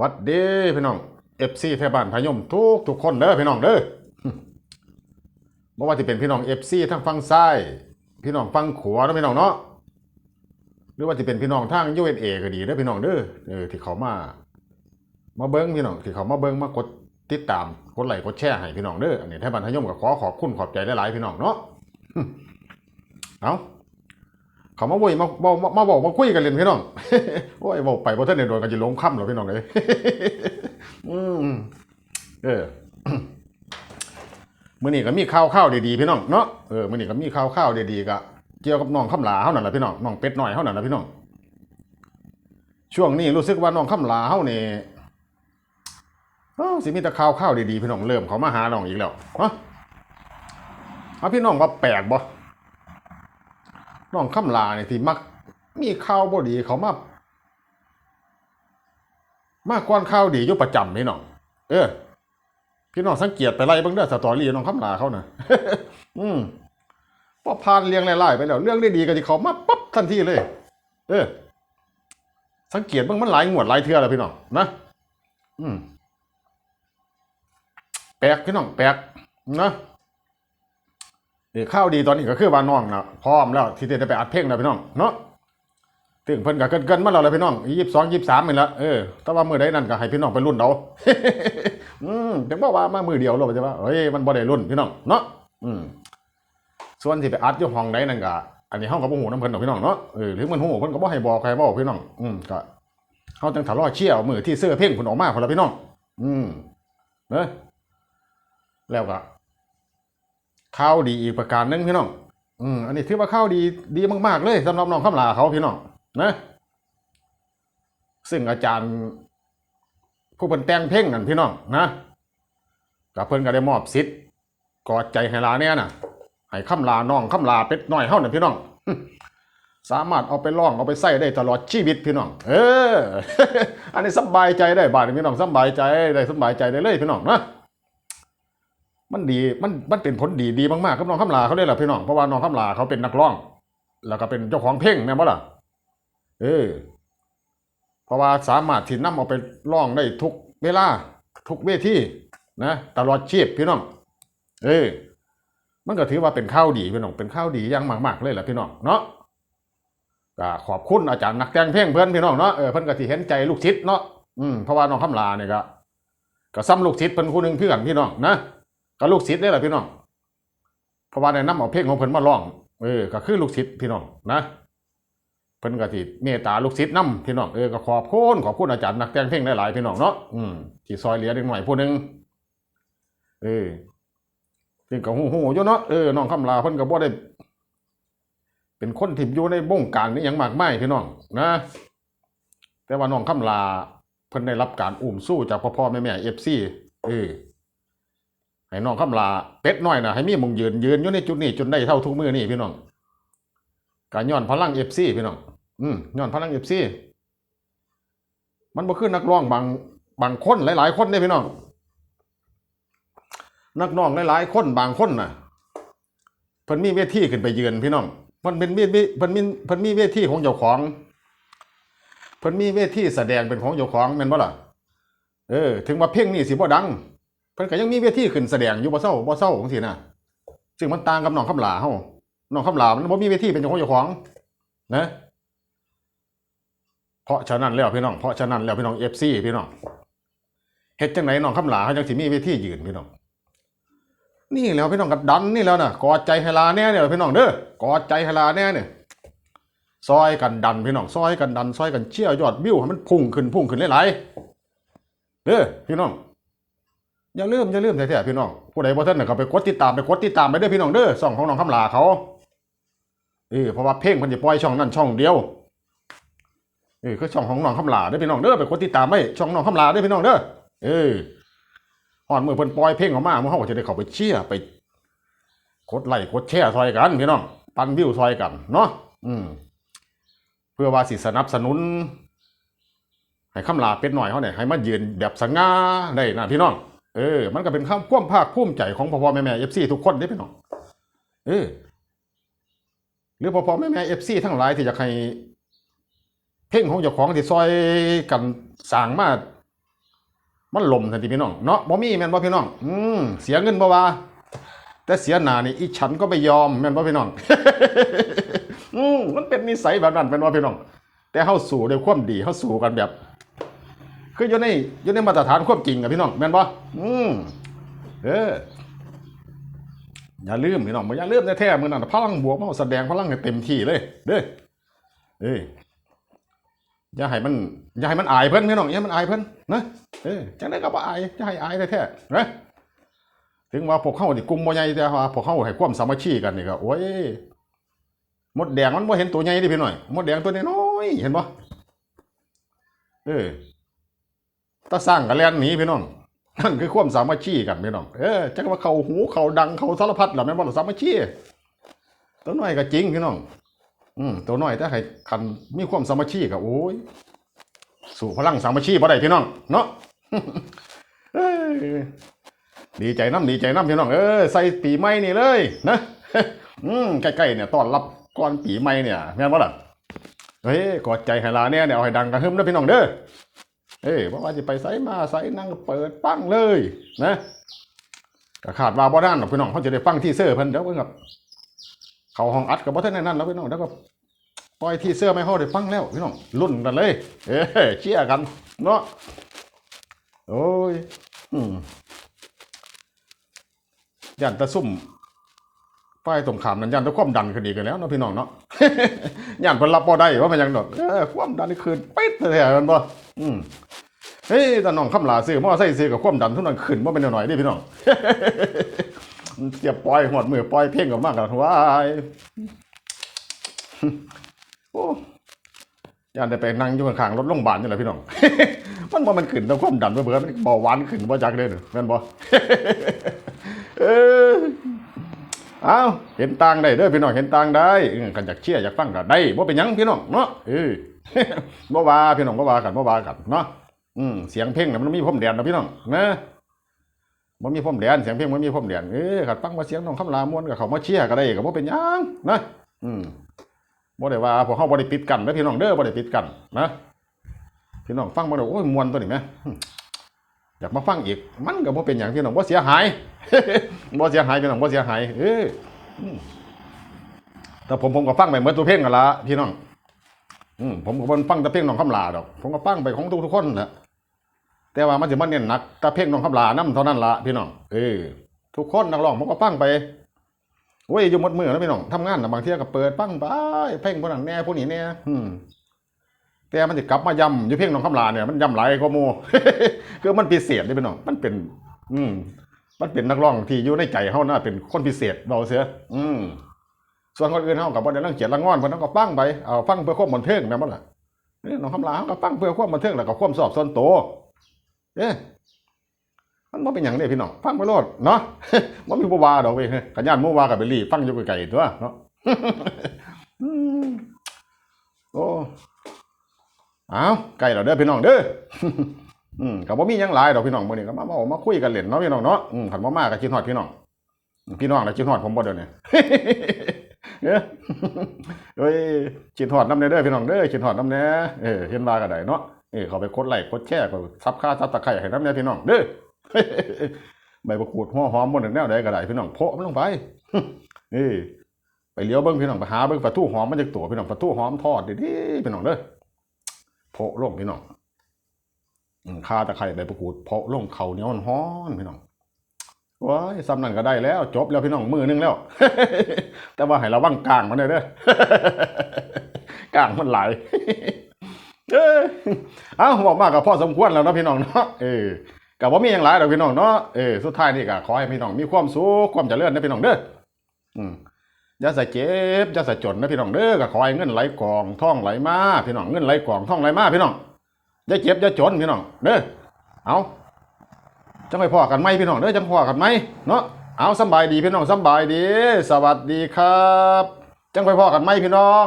วัดดีพี่น้องเอฟซีไทยบ้านพายมทุกทุกคนเด้อพี่น้องเด้อบ่ว่าจะเป็นพี่น้องเอฟซีทางฝั่งซ้ายพี่น้องฝั่งขวาเนาะพี่น้องเนาะหรือว่าจะเป็นพี่น้องทางยูเอเอก็ดีเด้อพี่น้องเด้อเออที่เขามา มาเบิ้งพี่น้องที่เขามาเบิ้งมากดติดตามกดไลค์กดแชร์ให้พี่น้องเด้ออันนี้ไทยบ้านพายมก็ขอขอบคุณขอบใจหลายๆพี่น้องเนาะเอา เขามาโวยมาบอกมามาบอกมาคุยกันเล่นพี่น้องโอ้ยบอกไปเพราะท่านเนี่ยโดนกันจะล้มค่ำหรอพี่น้องเลยอืมเออมื่อนี้ก็มีข่าวข้าวดีๆพี่น้องเนาะเออมื่อนี้ก็มีข่าวข้าวดีๆก็เกี่ยวกับน้องข้ามหลาเฮานั่นแหละพี่น้องน้องเป็ดหน้อยเฮานั่นแหละพี่น้องช่วงนี้รู้สึกว่าน้องข้ามหลาเฮานี่เอ้าสิมีแต่ข่าวข้าวดีๆพี่น้องเริ่มเขามาหาน้องอีกแล้วเนาะพี่น้องว่าแปลกบ่ น้องข้ามลาเนี่ยที่มัก มีข่าวบ่ดีเขามามากกว่าข่าวดีอยู่ประจำพี่น้อง เออ พี่น้องสังเกตไปไล่เบิ่งเด้อสตอรี่น้องคำลาเขาน่ะอืมพอผ่านเรียงไล่ๆไปแล้ว เรื่องได้ดีก็สิเขามาปั๊บทันทีเลย เออ สังเกตเบิ่งมันหลายงวดหลายเทื่อแล้วพี่น้องนะอืมแปลกพี่น้องแปลกนะ เดี๋ยวข้าวดีตอนนี้ก็คือว่าน้องนะพร้อมแล้วที่จะได้ไปอัดเพลงแล้วพี่น้องเนาะถึงเพิ่นก็เกินเกินๆมาแล้วล่ะพี่น้องยี่สิบสองยี่สิบสามนี่ละเออแต่ว่ามือใดนั่นก็ให้พี่น้องไปรุ่นเอาอืมถึงบอกว่ามามือเดียวเราใช่ปะเฮ้ยมันบ่ได้รุ่นพี่น้องเนาะอืมส่วนที่ไปอัดอยู่ห้องใดนั่นก็อันนี้เฮาก็บ่ฮู้ำเพิ่นดอกพี่น้องเนาะเออหรือมันฮู้เพิ่นก็บ่ให้บอกใครบอกพี่น้องอืมก็เฮาจังทะเลาะเชี่ยวมือที่เสื้อเพลงเพิ่นออกมาคนละพี่น้อง อืมเด้อแล้วก็ ข่าวดีอีกประการหนึงพี่น้อง อืมอันนี้ถือว่าข่าวดีดีมาก ๆ เลยสำหรับน้องคำลาเขาพี่น้องนะซึ่งอาจารย์ ผู้เป็นแต่งเพลงนั่นพี่น้องนะกับเพิ่นก็ได้มอบสิทธิ์กอดใจให้ลาเนี่ยน่ะให้คำลาน้องคำลาเป็ดน้อยเฮาน่ะพี่น้องสามารถเอาไปร้องเอาไปใส่ได้ตลอดชีวิตพี่น้อง เออ อันนี้สบายใจได้บาดนี้พี่น้องสบายใจได้สบายใจได้เลยพี่น้องนะ มันดีมันมันเป็นผลดีดีมากๆกับน้องคำลาเขาเลยล่ะพี่น้องเพราะว่าน้องคำลาเขาเป็นนักร้อง แล้วก็เป็นเจ้าของเพลงแม่บ่ล่ะเออเพราะว่าสามารถที่นำเอาไปร้องได้ทุกเวลาทุกเวทีนะตลอดชีพพี่น้อง เออมันก็ถือว่าเป็นข้าวดีพี่น้องเป็นข้าวดีอย่างมากๆเลยแหละพี่น้องเนาะก็ขอบคุณอาจารย์นักแต่งเพลงเพื่อนพี่น้องเนาะเออเพิ่อนก็สิเห็นใจลูกศิษย์เนาะอืมเพราะว่าน้องคำลาเนี่ยก็ก็ซ้ำลูกศิษย์เพิ่นผู้หนึ่งเพื่อนพี่น้องนะ ก็ลูกศิษย์นี่แหละพี่น้องเพราะว่าได้ำเอาเพลงของเพิ่นมาร้องเออก็คือลูกศิษย์พี่น้องนะเพิ่นก็สิเมตตาลูกศิษย์นํพี่น้องเออก็ขอบคุณขอบคุณอาจารย์นักแต่งเพลงหลายๆพี่น้องเนาะอืมที่ซอยเหลือเด็กหน่อยผู้หนึงเออซึ่งก็ฮู้ๆอยู่เนาะเออน้องคำลาเพิ่นก็บ่ได้เป็นคนที่อยู่ในวงการนี้หยังมากมายพี่น้องนะ แต่ว่าน้องคำลาเพิ่นได้รับการอุ้มสู้จากพ่อพ่อแม่แม่ FC เออ ให้น้องคำลาเป็ดน้อยน่ะให้มีมงยืนยืนอยู่ในจุดนี้จนได้เท่าทุกมือนี้พี่น้องการย้อนพลังเอฟซีพี่น้องอืมย้อนพลังเอฟซีมันบ่คือนักร้องบางบางคนหลาย ๆ คนเนี่ยพี่น้องนักร้องหลายๆคนบางคนน่ะเพิ่นมีเวทีขึ้นไปยืนพี่น้องเพิ่นเป็นเวทีเพิ่นมีเพิ่นมีเวทีของเจ้าของเพิ่นมีเวทีแสดงเป็นของเจ้าของแม่นบ่ล่ะเออ ถึงว่าเพลงนี้สิบ่ดัง พิ่นก็ยังมีเวทีขึ้นแสดงอยู่บ่เศร้าบ่เศร้าจังซี่นะซึ่งมันต่างกับน้องคำหลาเฮาน้องคำหลามันบ่มีเวทีเป็นของเจ้าของนะเพราะฉะนั้นแล้วพี่น้องเพราะฉะนั้นแล้วพี่น้องเอฟซีพี่น้องเฮ็ดจังไหนน้องคำหลาเขาจังสิมีเวทียืนพี่น้องนี่แล้วพี่น้องกับดันนี่แล้วนะกอดใจให้ลาแน่เนี่ยพี่น้องเด้อกอดใจให้ลาแน่เนี่ยซอยกันดันพี่น้องซอยกันดันซอยกันเชี่ยยอดวิวให้มันพุ่งขึ้นพุ่งขึ้นหลายๆเด้อพี่น้อง อย่าลืมอย่าลืมแท้ๆพี่น้องผู้ใดบ่ทันน่ะก็ไปกดติดตามไปกดติดตามไปเด้อพี่น้องเด้อช่องของน้องคำลาเขาเออเพราะว่าเพลงเพิ่นสิปล่อยช่องนั้นช่องเดียวเออคือช่องของน้องคำลาเด้อพี่น้องเด้อไปกดติดตามไว้ช่องน้องคำลาเด้อพี่น้องเด้อเออฮอดมือเพิ่นปล่อยเพลงออกมาหมู่เฮาก็จะได้เข้าไปเชียร์ไปกดไลค์กดแชร์ซอยกันพี่น้องปันวิวซอยกันเนาะอืมเพื่อว่าสิสนับสนุนให้คำลาเป็ดหน่อยเขาเนี่ยให้มายืนแบบสง่าได้นะพี่น้อง เออ มันก็เป็นความความภาคภูมิใจของพ่อพ่อแม่แม่เอฟซีทุกคนได้พี่น้องเออหรือพ่อพ่อแม่แม่เอฟซีทั้งหลายที่อยากให้เพ่งของเจ้าของที่ซอยกันสร้างมามันลมทันทีพี่น้องเนาะบ่มีแม่นบ่พี่น้อง อืมเสียเงินบ่ว่าแต่เสียหน้านี่อีฉันก็ไม่ยอมแม่นบ่พี่น้อง อืมมันเป็นนิสัยแบบนั้นเป็นว่พี่น้อง แต่เฮาสู้ด้วยความดีเฮาสู้กันแบบ คืออยู่ในอยู่ในมาตรฐานความจริงอะพี่น้องแม่นบ่อืมเอออย่าลืมพี่น้องบ่อย่าลืมแท้ๆมื้อนั้นพลังบวกมาแสดงพลังให้เต็มที่เลย เด้อเอ้ยอย่าให้มันอย่าให้มันอายเพิ่นพี่น้องอย่าให้มันอายเพิ่นนะเออจังได๋ก็บ่อายอย่าให้อายแท้ๆนะถึงว่าพวกเขานี่กลุ่มบ่ใหญ่แต่ว่าพวกเขาให้ความสามัคคีกันนี่ก็โอ้ยมดแดงมันบ่เห็นตัวใหญ่ดิพี่หน่อยมดแดงตัวน้อยๆเห็นบ่เออ ตาสร้างกันแล่นหนีพี่น้องนั่นคือความสามัคคีกันพี่น้องเออจักว่าเขาหูเขาดังเขาสารพัดล่ะแม่นบ่ล่ะสามัคคีตัวน้อยก็จริงพี่น้อง อืมตัวน้อยแต่ให้คันมีความสามัคคีก็โอ้ยสู่พลังสามัคคีบ่ได้พี่น้อง เนาะดีใจน้ำดีใจน้ำพี่น้องเออใส่ปีใหม่นี่เลยนะอืมใกล้ๆเนี่ยต้อนรับก่อนปีใหม่เนี่ยแม่นบ่ล่ะเฮ้ยกอดใจให้ลาเนี่ยเนี่ยเอาให้ดังกระหึ่มเด้อพี่น้องเด้อ เอ้ยบ่ว่าสิไปไสมาไสนั่งเปิดปั้งเลยนะก็คาดว่าบ่นานหรอกพี่น้องเขาจะได้ฟังที่เซอร์เพิ่นเดี๋ยวเพิ่นครับเขาห้องอัดก็บ่ทันนั่นแล้วพี่น้องเดี๋ยวก็ปล่อยที่เซอร์ไม่เฮาได้ฟังแล้วพี่น้องลุ้นกันเลย เอ้เชียร์กันเนาะโอ้ยอืมย่นตะซุ่ม ป้ายตรงขามนั้นยันแตัวความดันขึ้นอีกแล้วเนาะพี่น้องเนาะ ยันเพิ่นรับบ่ได้ว่ามันยังดอกเออความดันนี่ขึ้นปิดเลยมันบ่อืมเฮ้ยแต่น้องคำลาซื้อมอไซค์ซื้อกับความดันทุกนั้นขึ้นบ่เป็นหน่อยๆนี่พี่น้องเสียบปล่อยหอดมือปล่อยเพ่งออกมากันว้ายโอ้ยันได้ไปนั่งอยู่ข้างๆรถโรงพยาบาลนี่แหละพี่น้อง มันบ่มันขึ้นแต่ความดันเบื่อมันเบาหวานขึ้นบ่จักเด้อแม่นบ่เออ อ้าวเห็นต่างได้เด้อพี่น้องเห็นต่างได้กันอยากเชื่ออยากฟังก็ได้บ่เป็นหยังพี่น้องเนาะเออบ่ว่าพี่น้องบ่ว่ากันบ่ว่ากันเนาะอืมเสียงเพลงน่ะมันมีพรมแดนนะพี่น้องนะบ่มีพรมแดนเสียงเพลงมันมีพรมแดนเออคันฟังว่าเสียงน้องคำลามวนก็เข้ามาเชียร์ก็ได้ก็บ่เป็นหยังนะอืมบ่ได้ว่าพวกเฮาบ่ได้ปิดกันเด้อพี่น้องเด้อบ่ได้ปิดกันนะพี่น้องฟังบ่ได้โอ้ยมวนตัวนี้แหม อยากมาฟังอีก มันก็บ่เป็นหยังพี่น้องบ่เสียหายบ่เสียหายพี่น้องบ่เสียหาย เออแต่ผมผมก็ฟังไปเหมือนตัวเพลงกันละพี่น้องอืมผมก็บ่ฟังแต่เพลงน้องคำลาดอก ผมก็ฟังไปของทุกทุกคนแหละแต่ว่ามันสิมาเน้นหนักแต่เพลงน้องคำลานํเท่านั้นละพี่น้องเออทุกคนนักร้องผมก็ฟังไปโอ้ยอยู่หมดมือแล้วพี่น้องทำงานนะบางเที่ยก็เปิดฟังไปเพลงพวกนั้นแน่พวกนี้แน่อืม แต่มันสิกลับมาย้ำอยู่เพลงน้องคำลาเนี่ยมันย้ำหลายกว่าหมู่คือมันพิเศษเลยพี่น้องมันเป็น อืม มันเป็นนักร้องที่อยู่ในใจเฮาน่าเป็นคนพิเศษเราเสียอืมส่วนคนอื่นเฮากับบ่ได้รังเกียจรังงอนเพิ่นเฮาก็ฟังไปเอาฟังเพื่อความบันเทิงแม่นบ่ล่ะน้องคำลาเฮาก็ฟังเพื่อความบันเทิงแล้วก็ความสอบส่วนตัวเอ๊ะมันบ่เป็นหยังเด้พี่น้องฟังไปโลดเนาะบ่มีบ่ว่าดอกเว้ยกันย่านหมู่ว่าก็ไปรีฟังอยู่ไกลๆตัวเนาะโอ้ อาใกล้แล้วเด้อพี่น้องเด้ออืมก็บ่มีหยังหลายดอกพี่น้องมื้อนี้ก็มาเว้ามาคุยกันเล่นเนาะพี่น้องเนาะอืมคันบ่มาก็คิดฮอดพี่น้อง พี่น้องน่ะคิดฮอดผมบ่เดี๋ยวนี้เอ้อเอ้ยคิดฮอดนำแน่เด้อพี่น้องเด้อคิดฮอดนำแน่เออเห็นว่าก็ได้เนาะเออเข้าไปกดไลค์กดแชร์กดซับค่าซับตะไคร้ให้นำแน่พี่น้องเด้อใบมะกรูดหัวหอมบ่ได้แนวใดก็ได้พี่น้องโพะมันลงไปเออไปเลี้ยวเบิ่งพี่น้องไปหาเบิ่งปลาทูหอมมันจักตัวพี่น้องปลาทูหอมทอดดีๆพี่น้องเด้อ โพะลงพี่น้องอืมข้าตะไคร้ใบประกูดเพาะลงเขาเนียวฮ้อนพี่น้องว้ายซ้ำนั่นก็ได้แล้ว จบแล้วพี่น้องมือหนึงแล้ว แต่ว่าให้ระวังกลางมันเลยเด้อกลางมันไหลเอ้ยเอ้าบอกมากกับพ่อสมควรแล้วนะพี่น้องเนาะเออกับว่ามีอย่างไรดอพี่น้องเนาะเออสุดท้ายนี่ก็ขอให้พี่น้องมีความสุขความเจริญนะพี่น้องเด้ออืม ย่าใส่เจ็บอย่าใส่จนนะพี่น้องเด้อก็คอยเงินไหลกองท่องไหลมาพี่น้องเงินไหลกองท่องไหลมาพี่น้องอย่าเจ็บอย่าจนพี่น้องเด้อเอาจังไปพ่อกันไหมพี่น้องเด้อจังพ่อกันไหมเนาะเอาสบายดีพี่น้องสบายดี สวัสดีครับ จังไปพ่อกันไหมพี่น้อง